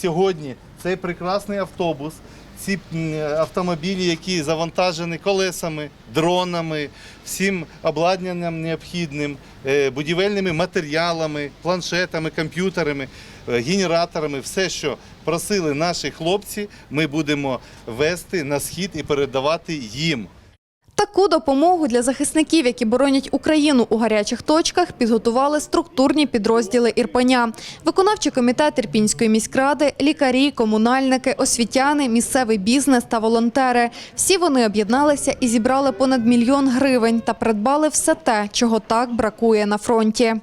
Сьогодні цей прекрасний автобус, ці автомобілі, які завантажені колесами, дронами, всім обладнанням необхідним, е, будівельними матеріалами, планшетами, комп'ютерами, е, генераторами, все, що просили наші хлопці, ми будемо вести на схід і передавати їм. Таку допомогу для захисників, які боронять Україну у гарячих точках, підготували структурні підрозділи Ірпеня. Виконавчий комітет Ірпінської міськради, лікарі, комунальники, освітяни, місцевий бізнес та волонтери. Всі вони об'єдналися і зібрали понад мільйон гривень та придбали все те, чого так бракує на фронті.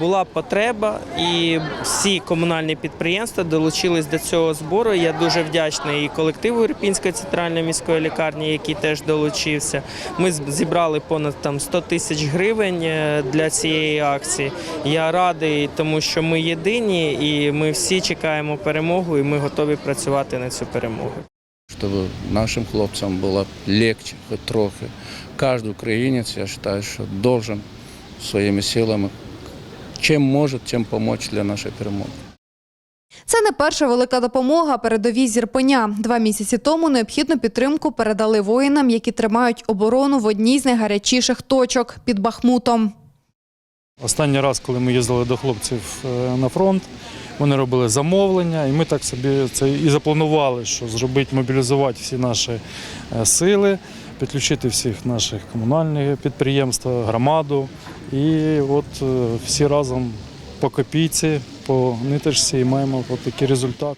Була потреба, і всі комунальні підприємства долучились до цього збору. Я дуже вдячний і колективу Ірпінської центральної міської лікарні, який теж долучився. Ми з- зібрали понад там 100 тисяч гривень е, для цієї акції. Я радий, тому що ми єдині, і ми всі чекаємо перемогу, і ми готові працювати на цю перемогу. чтобы нашим хлопцам было легче хоть трохи. Каждый украинец, я считаю, что должен своими силами, чем может, тем помочь для нашей перемоги. Це не перша велика допомога передовій зірпеня. Два місяці тому необхідну підтримку передали воїнам, які тримають оборону в одній з найгарячіших точок під Бахмутом. Останній раз, коли ми їздили до хлопців е, на фронт, вони робили замовлення, і ми так собі це і запланували, що зробити, мобілізувати всі наші е, сили, підключити всіх наших комунальних підприємств, громаду. І от е, всі разом по копійці, по ниточці і маємо такий результат.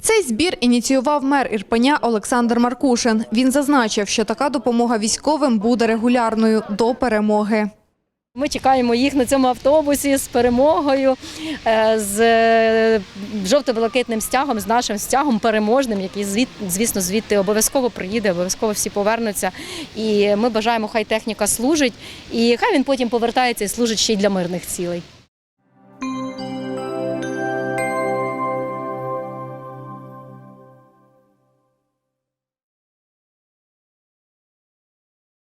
Цей збір ініціював мер Ірпеня Олександр Маркушин. Він зазначив, що така допомога військовим буде регулярною до перемоги. Ми чекаємо їх на цьому автобусі з перемогою, е, з е, жовто-блакитним стягом, з нашим стягом переможним, який звіт, звісно звідти обов'язково приїде, обов'язково всі повернуться. І ми бажаємо, хай техніка служить, і хай він потім повертається і служить ще й для мирних цілей.